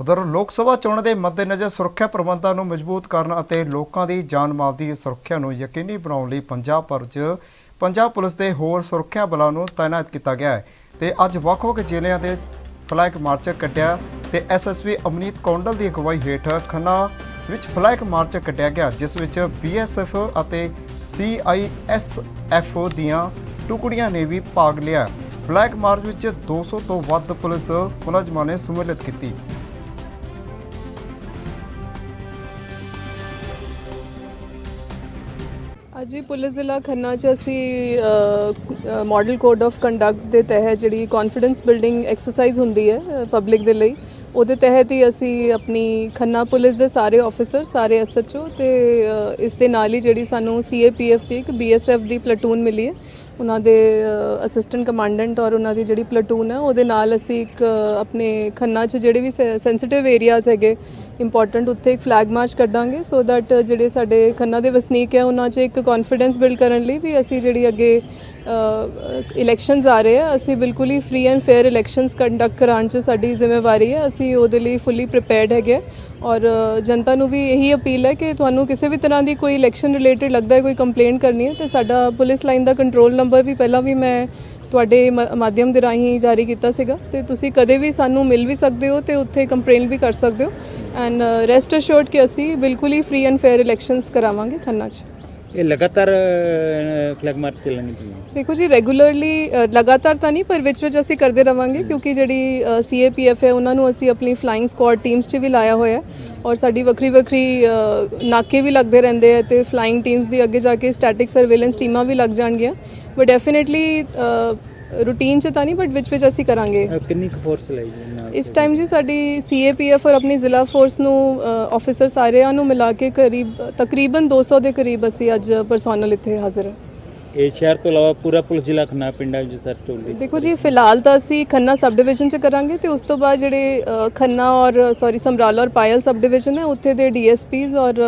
ਉਧਰ ਲੋਕ ਸਭਾ ਚੋਣਾਂ ਦੇ ਮੱਦੇਨਜ਼ਰ ਸੁਰੱਖਿਆ ਪ੍ਰਬੰਧਾਂ ਨੂੰ ਮਜ਼ਬੂਤ ਕਰਨ ਅਤੇ ਲੋਕਾਂ ਦੀ ਜਾਨ ਮਾਲ ਦੀ ਸੁਰੱਖਿਆ ਨੂੰ ਯਕੀਨੀ ਬਣਾਉਣ ਲਈ ਪੰਜਾਬ ਭਰ 'ਚ ਪੰਜਾਬ ਪੁਲਿਸ ਦੇ ਹੋਰ ਸੁਰੱਖਿਆ ਬਲਾਂ ਨੂੰ ਤਾਇਨਾਤ ਕੀਤਾ ਗਿਆ ਹੈ ਤੇ ਅੱਜ ਵੱਖ-ਵੱਖ ਜ਼ਿਲ੍ਹਿਆਂ ਦੇ ਫਲੈਗ ਮਾਰਚ ਕੱਢਿਆ ਤੇ ਐਸਐਸਪੀ ਅਮਨੀਤ ਕੌਂਡਲ ਦੀ ਅਗਵਾਈ ਹੇਠ ਖੰਨਾ ਵਿੱਚ ਫਲੈਗ ਮਾਰਚ ਕੱਢਿਆ ਗਿਆ, ਜਿਸ ਵਿੱਚ ਬੀਐਸਐਫ ਅਤੇ ਸੀਆਈਐਸਐਫ ਦੀਆਂ ਟੁਕੜੀਆਂ ਨੇ ਵੀ ਭਾਗ ਲਿਆ। ਫਲੈਗ ਮਾਰਚ ਵਿੱਚ 200 ਤੋਂ ਵੱਧ ਪੁਲਿਸ ਮੁਲਾਜ਼ਮਾਂ ਨੇ ਸ਼ਮੂਲੀਅਤ ਕੀਤੀ। ਅੱਜ ਹੀ ਪੁਲਿਸ ਜ਼ਿਲ੍ਹਾ ਖੰਨਾ ਚ ਅਸੀਂ ਮਾਡਲ ਕੋਡ ਆਫ ਕੰਡਕਟ ਦੇ ਤਹਿਤ ਜਿਹੜੀ ਕੌਨਫੀਡੈਂਸ ਬਿਲਡਿੰਗ ਐਕਸਰਸਾਈਜ਼ ਹੁੰਦੀ ਹੈ ਪਬਲਿਕ ਦੇ ਲਈ ਉਹਦੇ ਤਹਿਤ ਹੀ ਅਸੀਂ ਆਪਣੀ ਖੰਨਾ ਪੁਲਿਸ ਦੇ ਸਾਰੇ ਆਫੀਸਰ ਸਾਰੇ ਐਸਐਚਓ ਤੇ ਅ, ਇਸ ਦੇ ਨਾਲ ਹੀ ਜਿਹੜੀ ਸਾਨੂੰ ਸੀਏਪੀਐਫ ਦੀ ਇੱਕ ਬੀਐਸਐਫ ਦੀ ਪਲਟੂਨ ਮਿਲੀ ਹੈ। ਉਹਨਾਂ ਦੇ ਅਸਿਸਟੈਂਟ ਕਮਾਂਡੈਂਟ ਔਰ ਉਹਨਾਂ ਦੀ ਜਿਹੜੀ ਪਲਟੂਨ ਹੈ ਉਹਦੇ ਨਾਲ ਅਸੀਂ ਇੱਕ ਆਪਣੇ ਖੰਨਾ 'ਚ ਜਿਹੜੇ ਵੀ ਸੈਂਸਿਟਿਵ ਏਰੀਆਜ਼ ਹੈਗੇ ਇੰਪੋਰਟੈਂਟ ਉੱਥੇ ਇੱਕ ਫਲੈਗ ਮਾਰਚ ਕੱਢਾਂਗੇ ਸੋ ਦੈਟ ਜਿਹੜੇ ਸਾਡੇ ਖੰਨਾ ਦੇ ਵਸਨੀਕ ਹੈ ਉਹਨਾਂ 'ਚ ਇੱਕ ਕੌਨਫੀਡੈਂਸ ਬਿਲਡ ਕਰਨ ਲਈ ਵੀ ਅਸੀਂ ਜਿਹੜੀ ਅੱਗੇ ਇਲੈਕਸ਼ਨਸ ਆ ਰਹੇ ਆ ਅਸੀਂ ਬਿਲਕੁਲ ਹੀ free and fair elections conduct ਕਰਾਉਣ 'ਚ ਸਾਡੀ ਜ਼ਿੰਮੇਵਾਰੀ ਹੈ ਅਸੀਂ ਉਹਦੇ ਲਈ ਫੁੱਲੀ ਪ੍ਰਿਪੇਅਰਡ ਹੈਗੇ ਹਾਂ ਔਰ ਜਨਤਾ ਨੂੰ ਵੀ ਇਹੀ ਅਪੀਲ ਹੈ ਕਿ ਤੁਹਾਨੂੰ ਕਿਸੇ ਵੀ ਤਰ੍ਹਾਂ ਦੀ ਕੋਈ ਇਲੈਕਸ਼ਨ ਰਿਲੇਟਡ ਲੱਗਦਾ ਹੈ, ਕੋਈ ਕੰਪਲੇਂਟ ਕਰਨੀ ਹੈ, ਤੇ ਸਾਡਾ ਪੁਲਿਸ ਲਾਈਨ ਦਾ ਕੰਟਰੋਲ ਨੰਬਰ ਵੀ ਪਹਿਲਾਂ ਵੀ ਮੈਂ ਤੁਹਾਡੇ ਮ- ਮਾਧਿਅਮ ਦੇ ਰਾਹੀਂ ਜਾਰੀ ਕੀਤਾ ਸੀਗਾ। ਤੇ ਤੁਸੀਂ ਕਦੇ ਵੀ ਸਾਨੂੰ ਮਿਲ ਵੀ ਸਕਦੇ ਹੋ ਤੇ ਉੱਥੇ ਕੰਪਲੇਂਟ ਵੀ ਕਰ ਸਕਦੇ ਹੋ। ਐਂਡ ਰੈਸਟ ਅਸ਼ੋਰਡ ਕਿ ਅਸੀਂ ਬਿਲਕੁਲ ਹੀ ਫ੍ਰੀ ਐਂਡ ਫੇਅਰ ਇਲੈਕਸ਼ਨਸ ਕਰਾਵਾਂਗੇ। ਖੰਨਾ 'ਚ ਇਹ ਲਗਾਤਾਰ ਫਲੈਗ ਮਾਰਚ ਚੱਲਣਗੇ ਦੇਖੋ ਜੀ ਰੈਗੂਲਰਲੀ ਲਗਾਤਾਰ ਤਾਂ ਨਹੀਂ ਪਰ ਵਿੱਚ ਵਿੱਚ ਅਸੀਂ ਕਰਦੇ ਰਵਾਂਗੇ ਕਿਉਂਕਿ ਜਿਹੜੀ ਸੀਏਪੀਐਫ ਹੈ ਉਹਨਾਂ ਨੂੰ ਅਸੀਂ ਆਪਣੀ ਫਲਾਈਂਗ ਸਕੁਆਡ ਟੀਮਸ 'ਚ ਵੀ ਲਾਇਆ ਹੋਇਆ ਔਰ ਸਾਡੀ ਵੱਖਰੀ ਵੱਖਰੀ ਨਾਕੇ ਵੀ ਲੱਗਦੇ ਰਹਿੰਦੇ ਆ ਤੇ ਫਲਾਈਂਗ ਟੀਮਸ ਦੀ ਅੱਗੇ ਜਾ ਕੇ ਸਟੈਟਿਕ ਸਰਵੇਲੈਂਸ ਟੀਮਾਂ ਵੀ ਲੱਗ ਜਾਣਗੀਆਂ। ਬਟ ਡੈਫੀਨਿਟਲੀ ਰੂਟੀਨ 'ਚ ਤਾਂ ਨਹੀਂ ਬਟ ਵਿੱਚ ਵਿੱਚ ਅਸੀਂ ਕਰਾਂਗੇ। ਕਿੰਨੀ ਕੁ ਫੋਰਸ ਲਾਈ ਜੀ ਨਾਲ? ਇਸ ਟਾਈਮ ਜੀ ਸਾਡੀ ਸੀਏਪੀਐਫ ਔਰ ਆਪਣੀ ਜ਼ਿਲ੍ਹਾ ਫੋਰਸ ਨੂੰ ਆਫੀਸਰ ਸਾਰਿਆਂ ਨੂੰ ਮਿਲਾ ਕੇ ਕਰੀਬ ਤਕਰੀਬਨ 200 ਦੇ ਕਰੀਬ ਅਸੀਂ ਅੱਜ ਪਰਸੋਨਲ ਇੱਥੇ ਹਾਜ਼ਰ ਹਾਂ। ਇਹ ਸ਼ਹਿਰ ਤੋਂ ਇਲਾਵਾ ਪੂਰਾ ਪੁਲਿਸ ਜ਼ਿਲ੍ਹਾ ਖੰਨਾ ਪਿੰਡਾਂ ਵਿੱਚ ਸਰ ਟੋਲੀ ਦੇਖੋ ਜੀ ਫਿਲਹਾਲ ਤਾਂ ਅਸੀਂ ਖੰਨਾ ਸਬ ਡਿਵੀਜ਼ਨ ਚ ਕਰਾਂਗੇ ਤੇ ਉਸ ਤੋਂ ਬਾਅਦ ਜਿਹੜੇ ਅ, ਖੰਨਾ ਔਰ ਸੌਰੀ ਸਮਰਾਲਾ ਔਰ ਪਾਇਲ ਸਬ ਡਿਵੀਜ਼ਨ ਹੈ ਉੱਥੇ ਦੇ ਡੀਐਸਪੀਜ਼ ਔਰ